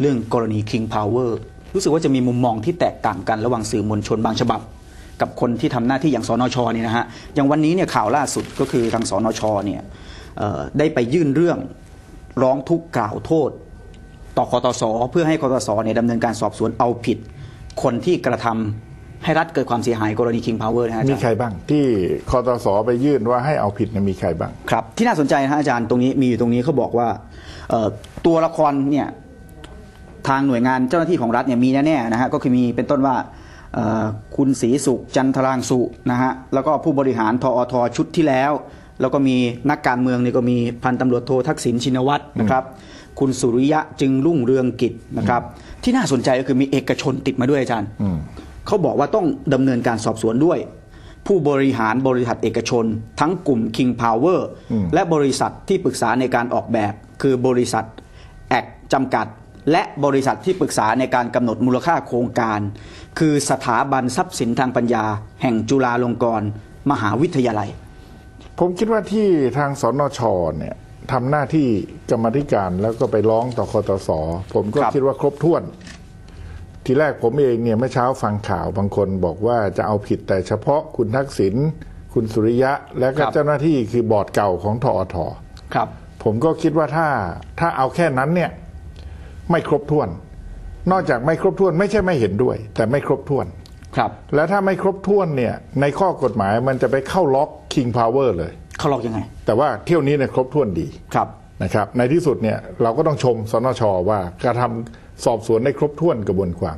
เรื่องกรณี King Power รู้สึกว่าจะมีมุมมองที่แตกต่างกันระหว่างสื่อมวลชนบางฉบับ กับคนที่ทำหน้าที่อย่างสนชเนี่ยนะฮะอย่างวันนี้เนี่ยข่าวล่าสุดก็คือทางสนชเนี่ยเอ่อได้ไปยื่นเรื่องร้องทุกข์กล่าวโทษ ต่อคอตสเพื่อให้คอตสเนี่ยดำเนินการสอบสวนเอาผิด คนที่กระทำให้รัฐเกิดความเสียหายกรณี King Power นะฮะอามีจารย์ใครบ้าง ที่คอตสไปยื่นว่าให้เอาผิดเนี่ยมีใครบ้างครับ ที่น่าสนใจนะฮะอาจารย์ตรงนี้มีอยู่ตรงนี้เขาบอกว่าเอ่อตัวละครเนี่ย ทางหน่วยงานเจ้าหน้าที่ของรัฐเนี่ยมีแน่ๆนะฮะก็คือมีเป็นต้นว่าเอ่อคุณศรีสุขจันทรางสุนะฮะแล้วก็ผู้บริหารทอทชุดที่แล้ว แล้วก็มีนักการเมืองเนี่ยก็มีพันตำรวจโททักษิณชินวัตรนะครับ คุณสุริยะจึงรุ่งเรืองกิจนะครับ ที่น่าสนใจก็คือมีเอกชนติดมาด้วยอาจารย์อืมเขาบอกว่าต้องดำเนินการสอบสวนด้วย ผู้บริหารบริษัทเอกชน ทั้งกลุ่ม King Power อืมและบริษัทที่ปรึกษาในการออกแบบ คือบริษัทแอกจำกัด และบริษัทที่ปรึกษาในการกำหนดมูลค่าโครงการ คือสถาบันทรัพย์สินทางปัญญา แห่งจุฬาลงกรณ์มหาวิทยาลัย ผมคิดว่าที่ทางสนชเนี่ยทำหน้าที่กรรมาธิการแล้วก็ไปร้องต่อคอตสผมก็ครับคิดว่าครบถ้วน ทีแรกผมเองเนี่ยเมื่อเช้าฟังข่าวบางคนบอกว่าจะเอาผิดแต่เฉพาะคุณทักษิณคุณสุริยะ และก็เจ้าหน้าที่คือบอร์ดเก่าของทอทครับ ผมก็คิดว่าถ้าถ้าเอาแค่นั้นเนี่ย ไม่ครบถ้วน นอกจากไม่ครบถ้วนไม่ใช่ไม่เห็นด้วย แต่ไม่ครบถ้วนครับ และถ้าไม่ครบถ้วนเนี่ยในข้อกฎหมายมันจะไปเข้าล็อก King Power เลยเขาลอกยังไง แต่ว่าเที่ยวนี้เนี่ยครบถ้วนดีครับนะครับ ในที่สุดเนี่ยเราก็ต้องชมสนชว่าการทำสอบสวนได้ครบถ้วนกระบวนความ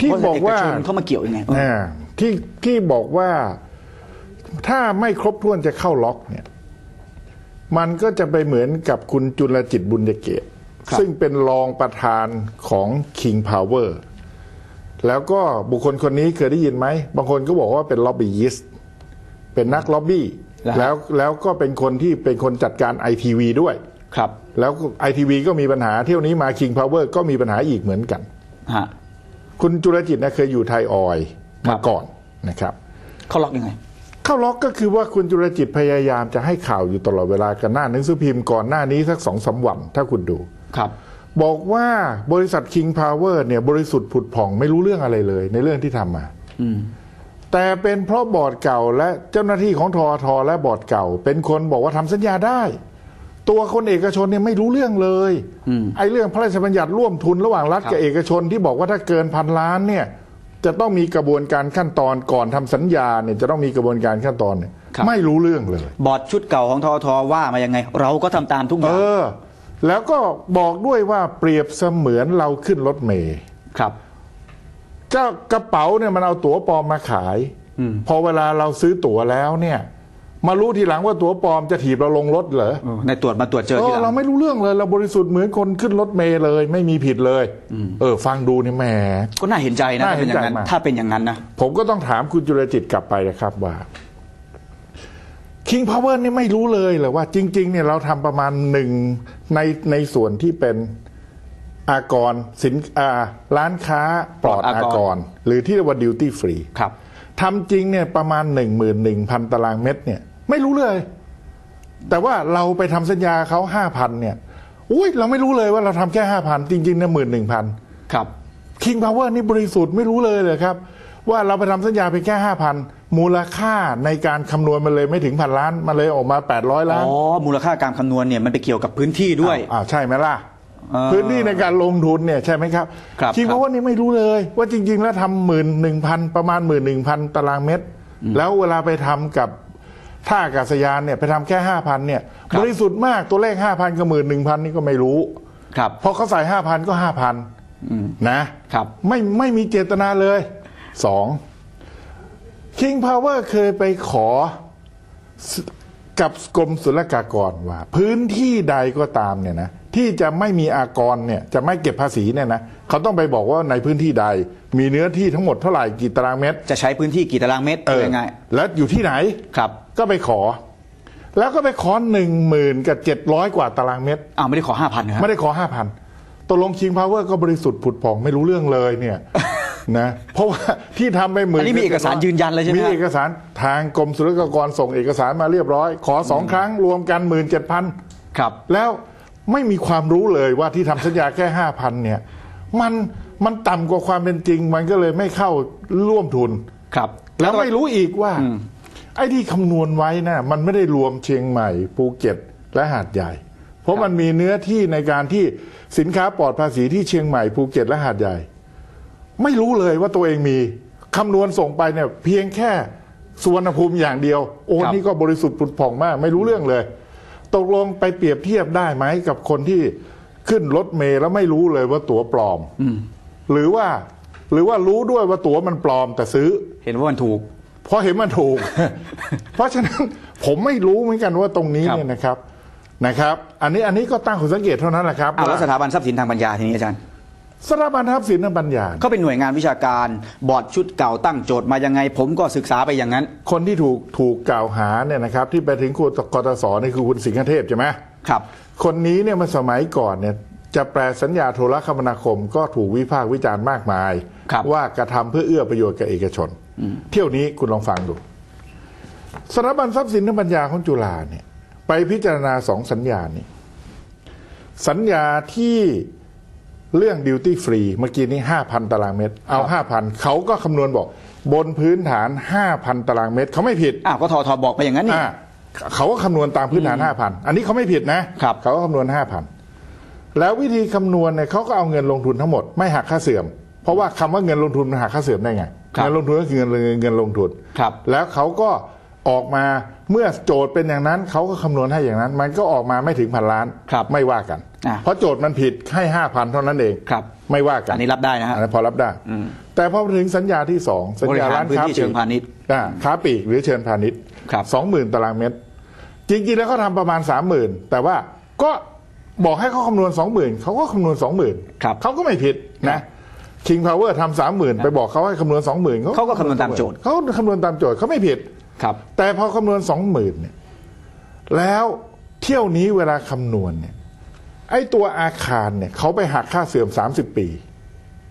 ที่บอกว่าเอกชนเข้ามาเกี่ยวยังไงอ่าที่ที่บอกว่าถ้าไม่ครบถ้วนจะเข้าล็อกเนี่ย มันก็จะไปเหมือนกับคุณจุลจิตบุญเกตครับ ซึ่งเป็นรองประธานของ King Power แล้วก็บุคคลคนนี้เคยได้ยินไหม บางคนก็บอกว่าเป็นล็อบบี้ยิสต์เป็นนักล็อบบี้แล้วแล้วแล้วก็เป็นคนที่เป็นคนจัดการไอทีวีด้วยครับ แล้วไอทีวีก็มีปัญหาเที่ยวนี้มา King Power ก็มีปัญหาอีกเหมือนกันฮะคุณจุลจิตนะเคยอยู่ไทยออยล์ครัมาบก่อนนะครับ เขาล็อกยังไง เข้าล็อกก็คือว่าคุณจุลจิตพยายามจะให้ข่าวอยู่ตลอดเวลากันหน้าหนังสือพิมพ์ก่อนหน้านี้สักสองสามวันถ้าคุณดู ครับ บอกว่าบริษัท King Power เนี่ยบริสุทธิ์ผุดผ่องไม่รู้เรื่องอะไรเลย ในเรื่องที่ทำมาอืมแต่เป็นเพราะบอร์ดเก่าและเจ้าหน้าที่ของทอทและบอร์ดเก่า เป็นคนบอกว่าทำสัญญาได้ ตัวคนเอกชนเนี่ยไม่รู้เรื่องเลยอืมไอ้เรื่องพระราชบัญญัติร่วมทุนระหว่างรัฐครับกับเอกชนที่บอกว่าถ้าเกินพันล้านเนี่ย จะต้องมีกระบวนการขั้นตอนก่อนทำสัญญาเนี่ยจะต้องมีกระบวนการขั้นตอนเนี่ยไม่รู้เรื่องเลย บอร์ดชุดเก่าของทอทว่ามายังไง เราก็ทำตามทุกอเอย่าง อ แล้วก็บอกด้วยว่าเปรียบเสมือนเราขึ้นรถเมล์ครับ เจ้ากระเป๋าเนี่ยมันเอาตั๋วปลอมมาขายอืมพอเวลาเราซื้อตั๋วแล้วเนี่ย มารู้ทีหลังว่าตั๋วปลอมจะถีบเราลงรถเหรอเออในตรวจมาตรวจเจอเอทีอหลัเรางไม่รู้เรื่องเลย เราบริสุทธิ์เหมือนคนขึ้นรถเมล์เลย ไม่มีผิดเลยเออ ฟังดูนี่แหมก็น่าเห็นใจนะน่าถ้าเป็นอย่างนั้นเห็นใจมากถ้าเป็นอย่างนั้นนะผมก็ต้องถามคุณจุลจิตกลับไปนะครับว่า King Power นี่ไม่รู้เลยเหรอว่าจริง ๆ เนี่ยเราทำประมาณหนึ่งในในส่วนที่เป็นอากรสินอ่าร้านค้าปลอดปลอดอากรอากร หรือที่เรียกว่าดิวตี้ฟรีครับทำจริงเนี่ยประมาณหนึ่งหมื่นหนึ่งพันตารางเมตรเนี่ย ไม่รู้เลย แต่ว่าเราไปทำสัญญาเขาห้าพันเนี่ยอุ้ยเราไม่รู้เลยว่าเราทำแค่ห้าพันจริงๆเนี่ยหมื่นหนึ่งพันครับคิงพาวเวอร์นี่บริสุทธิ์ไม่รู้เลยเลยครับ ว่าเราไปทำสัญญาเพียงแค่ห้าพัน มูลค่าในการคำนวณมันเลยไม่ถึงพันล้าน มันเลยออกมาแปดร้อยล้าน อ๋อ มูลค่าการคำนวณเนี่ยมันไปเกี่ยวกับพื้นที่ด้วยอ้าวใช่ไหมล่ะอ่าพื้นที่ในการลงทุนเนี่ยใช่ไหมครับครับคิงครับพาวเวอร์นี่ไม่รู้เลย ว่าจริง ๆ แล้วทำหมื่นหนึ่งพันประมาณหมื่นหนึ่งพันตารางเมตร แล้วเวลาไปทำกับท่าอากาศยานเนี่ยไปทำแค่ห้าพันเนี่ยบริสุทธิ์มากตัวเลขห้าพันกับหมื่นหนึ่งพันนี่ก็ไม่รู้ครับพอเขาใส่ห้าพันก็ห้าพันนะครับไม่ไม่มีเจตนาเลยสอง King Power เคยไปขอสกับกรมศุลกากรว่า พื้นที่ใดก็ตามเนี่ยนะที่จะไม่มีอากรเนี่ยจะไม่เก็บภาษีเนี่ยนะเขาต้องไปบอกว่าในพื้นที่ใด มีเนื้อที่ทั้งหมดเท่าไหร่กี่ตารางเมตร จะใช้พื้นที่กี่ตารางเมตรเออยังไงแล้วอยู่ที่ไหนครับ ก็ไปขอ แล้วก็ไปขอหนึ่งหมื่นกับเจ็ดร้อยกว่าตารางเมตรอ้าวไม่ได้ขอห้าพันนะไม่ได้ขอห้าพันตกลงคิงพาวเวอร์ก็บริสุทธิ์ผุดผ่องไม่รู้เรื่องเลยเนี่ย นะเพราะว่าที่ทำไปหมื่นอันนี้มีเอกสารยืนยันเลยใช่ไหมมีฮะเอกสารทางกรมศุลกากรส่งเอกสารมาเรียบร้อย ขอสองครั้งรวมกันหมื่นเจ็ดพันครับ แล้วไม่มีความรู้เลยว่าที่ทำสัญญาแค่ห้าพันเนี่ยมันมันต่ำกว่าความเป็นจริง มันก็เลยไม่เข้าร่วมทุนครับ แล้วไม่รู้อีกว่า ไอ้ที่คำนวณไว้นะมันไม่ได้รวมเชียงใหม่ภูเก็ตและหาดใหญ่ เพราะมันมีเนื้อที่ในการที่สินค้าปลอดภาษีที่เชียงใหม่ภูเก็ตและหาดใหญ่ ไม่รู้เลยว่าตัวเองมีคำนวณส่งไปเนี่ยเพียงแค่สุวรรณภูมิอย่างเดียว โอ้ครับ นี่ก็บริสุทธิ์ผุดผ่องมาก ไม่รู้เรื่องเลย ตกลงไปเปรียบเทียบได้ไหมกับคนที่ขึ้นรถเมล์แล้วไม่รู้เลยว่าตั๋วปลอมหรือว่าหรือว่ารู้ด้วยว่าตั๋วมันปลอมแต่ซื้อ เห็นว่ามันถูก เพราะเห็นมันถูก เพราะฉะนั้นผมไม่รู้เหมือนกันว่าตรงนี้ครับ เนี่ยนะครับนะครับ อันนี้อันนี้ก็ตั้งข้อสังเกตเท่านั้นแหละครับอ่าแล้วว่าสถาบันทรัพย์สินทางปัญญาทีนี้อาจารย์ สถาบันทรัพย์สินทางปัญญา เขาเป็นหน่วยงานวิชาการบอร์ดชุดเก่าตั้งโจทย์มายังไง ผมก็ศึกษาไปอย่างนั้น คนที่ถูกถูกกล่าวหาเนี่ยนะครับ ที่ไปถึงคุณกตสนี่คือคุณสิงห์เทพใช่ไหมครับ คนนี้เนี่ยมันสมัยก่อนเนี่ยจะแปลสัญญาโทรคมนาคมก็ถูกวิพากษ์วิจารณ์มากมายครับว่ากระทำเพื่อเอื้อประโยชน์แก่เอกชน เที่ยวนี้คุณลองฟังดูสถาบันทรัพย์สินทางปัญญาของจุฬาเนี่ย ไปพิจารณาสองสัญญานี้สัญญาที่ เรื่องดิวตี้ฟรีเมื่อกี้นี้ห้าพันตารางเมตร เอาห้าพันเขาก็คำนวณบอก บนพื้นฐานห้าพันตารางเมตร เขาไม่ผิดอ้าวก็ทอทอบอกไปอย่างนั้นนี่อ่าเขาก็คำนวณตามพื้นฐานห้าพันอันนี้เขาไม่ผิดนะครับ เขาก็คำนวณห้าพันแล้ววิธีคำนวณเนี่ยเขาก็เอาเงินลงทุนทั้งหมดไม่หักค่าเสื่อม เพราะว่าคำว่าเงินลงทุนมันหักค่าเสื่อมได้ไงครับ เงินลงทุนก็คือเงินเงินลงทุน ครับ แล้วเขาก็ออกมาเมื่อโจทย์เป็นอย่างนั้น เขาก็คำนวณให้อย่างนั้น มันก็ออกมาไม่ถึงพันล้าน ครับ ไม่ว่ากัน อ่าเพราะโจทย์มันผิดให้ห้าพันเท่านั้นเองครับ ไม่ว่ากันอันนี้รับได้นะฮะอันนั้นพอรับได้แต่พอถึงสัญญาที่สองสัญญาร้านบริหารพื้นค้าที่ปลีเชิกงพาณิชย์ อ่าค้าปลีกหรือเชิญพาณิชย์ครับ สองหมื่นตารางเมตร จริงๆแล้วเขาทำประมาณสามหมื่นแต่ว่าก็บอกให้เขาคำนวณสองหมื่นเขาก็คำนวณสองหมื่นครับ เขาก็ไม่ผิดนะคิงพาวเวอร์ทำสามหมื่นไปบอกเขาให้คำนวณสองหมื่นเขาก็คำนวณตามโจทย์ เขาคำนวณตามโจทย์เขาไม่ผิด ครับ แต่พอคำนวณสองหมื่นเนี่ยแล้วเที่ยวนี้เวลาคำนวณเนี่ย ไอ้ตัวอาคารเนี่ยเขาไปหักค่าเสื่อม 30 ปี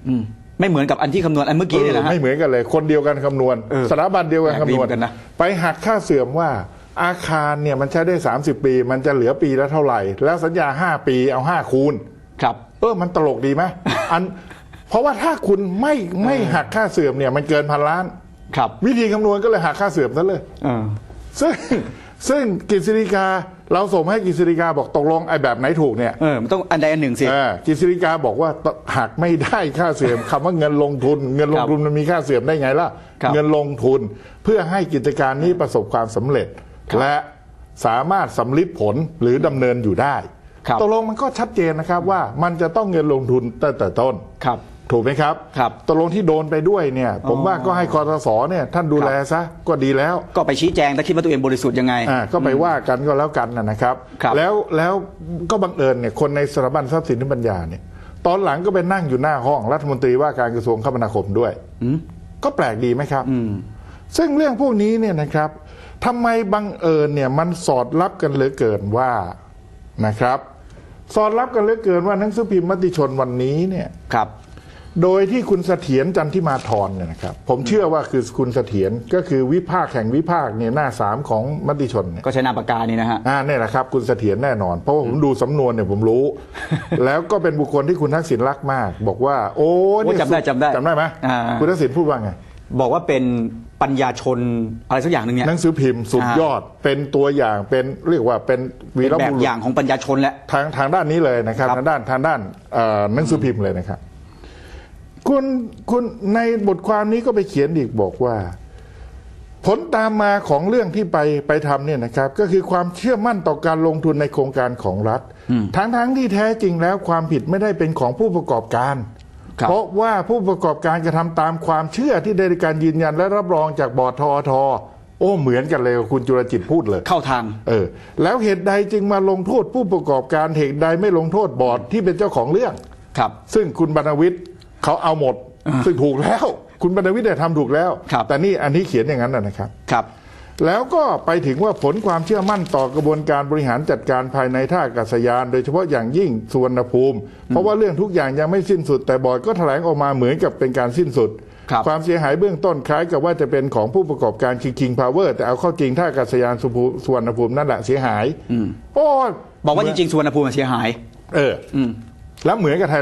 อืมไม่เหมือนกับอันที่คำนวณอันเมื่อกี้เนี่ยนะเออฮะ ไม่เหมือนกันเลย คนเดียวกันคำนวณเออสถาบันเดียวกันแปลกคำดีนวเหมืณอนกันนะ ไปหักค่าเสื่อมว่า อาคารเนี่ยมันใช้ได้ 30 ปี มันจะเหลือปีละเท่าไหร่ แล้วสัญญา 5 ปีเอา 5 คูณ ครับ เออมันตลกดีไหมอัน เพราะว่าถ้าคุณไม่ไม่หักค่าเสื่อมเนี่ยมันเกินพันล้าน ครับวิธีคำนวณก็เลยหักค่าเสื่อมซะเลย เออซึ่งซึ่งกฤษฎีกา เราส่งให้กฤษฎีกาบอกตกลงไอ้แบบไหนถูกเนี่ยเออมันต้องอันใดอันหนึ่งสิ เออกฤษฎีกาบอกว่าตหักไม่ได้ค่าเสื่อมคำว่าเงินลงทุน เงินลงทุนมันมีค่าเสื่อมได้ไงล่ะ ครับเงินลงทุนเพื่อให้กิจการนี้ประสบความสำเร็จและสามารถสำลิดผลหรือดำเนินอยู่ได้ครับ ตกลงมันก็ชัดเจนนะครับว่ามันจะต้องเงินลงทุนตั้งแต่ต้น ครับ ถูกไหมครับครับตกลงที่โดนไปด้วยเนี่ย ผมว่าก็ให้คอทศเนี่ยท่านดูแลซะก็ดีแล้ว ก็ไปชี้แจงถ้าคิดว่าตัวเองบริสุทธิ์ยังไงอ่าก็ไปว่ากันก็แล้วกันนะนะครับครับ แล้วแล้วก็บังเอิญเนี่ยคนในสถาบันทรัพย์สินทางปัญญาเนี่ย ตอนหลังก็ไปนั่งอยู่หน้าห้องรัฐมนตรีว่าการกระทรวงคมนาคมด้วยก็แปลกดีไหมครับซึ่งเรื่องพวกนี้เนี่ยนะครับทำไมบังเอิญเนี่ยมันสอดรับกันเหลือเกินว่านะครับ สอดรับกันเหลือเกินว่าหนังสือพิมพ์มติชนวันนี้เนี่ยครับ โดยที่คุณเสถียรจันทิมาธรเนี่ยนะครับ ผมเชื่อว่าคือคุณเสถียรก็คือวิพากษ์แห่งวิพากษ์เนี่ยหน้าสามของมติชนเนี่ยก็ใช้นามปากกานี่นะฮะอ่าเนี่ยแหละครับ คุณเสถียรแน่นอน เพราะว่าผมดูสำนวนเนี่ยผมรู้ แล้วก็เป็นบุคคลที่คุณทักษิณรักมาก บอกว่า โอ้เนี่ยโอ้จำได้จำได้จำได้ไหมอ่า คุณทักษิณพูดว่าไง บอกว่าเป็นปัญญาชนอะไรสักอย่างหนึ่งเนี่ย หนังสือพิมพ์สุดยอดเป็นตัวอย่างเป็นเรียกว่าเป็นวีเป็นรแบบุบรุษ อย่างของปัญญาชนแหละ ทางทางด้านนี้เลยนะครับ ครับ ทางด้านทางด้านเอ่อหนังสือพิมพ์เลยนะครับ คุณคุณในบทความนี้ก็ไปเขียนอีกบอกว่า ผลตามมาของเรื่องที่ไปไปทำเนี่ยนะครับ ก็คือความเชื่อมั่นต่อการลงทุนในโครงการของรัฐ ทั้งทั้งที่แท้จริงแล้วความผิดไม่ได้เป็นของผู้ประกอบการครับเพราะว่าผู้ประกอบการกระทำตามความเชื่อที่ได้รับการยืนยันและรับรองจากบอร์ดทอทโอ้เหมือนกันเลยกับคุณจุรจิตพูดเลย เข้าทาง เออ แล้วเหตุใดจึงมาลงโทษผู้ประกอบการเหตุใดไม่ลงโทษบอร์ดที่เป็นเจ้าของเรื่องครับ ซึ่งคุณบรรณวิทย์ เขาเอาหมดซึ่งถูกแล้ว คุณบรรณวิทย์ได้ทำถูกแล้วครับแต่นี่อันนี้เขียนอย่างนั้นนะนะครับครับ แล้วก็ไปถึงว่าผลความเชื่อมั่นต่อกระบวนการบริหารจัดการภายในท่าอากาศยาน โดยเฉพาะอย่างยิ่งสุวรรณภูมิ เพราะว่าเรื่องทุกอย่างยังไม่สิ้นสุด แต่บอร์ดก็แถลงออกมาเหมือนกับเป็นการสิ้นสุดครับความเสียหายเบื้องต้นคล้ายกับว่าจะเป็นของผู้ประกอบการคิงคิงพาวเวอร์แต่เอาเข้าจริงท่าอากาศยานสุภูสุวรรณภูมินั่นแหละเสียหายโอ้บอกว่าจริงๆสุวรรณภูมิเสียหาย เอออืมแล้วเหมือนกับไทย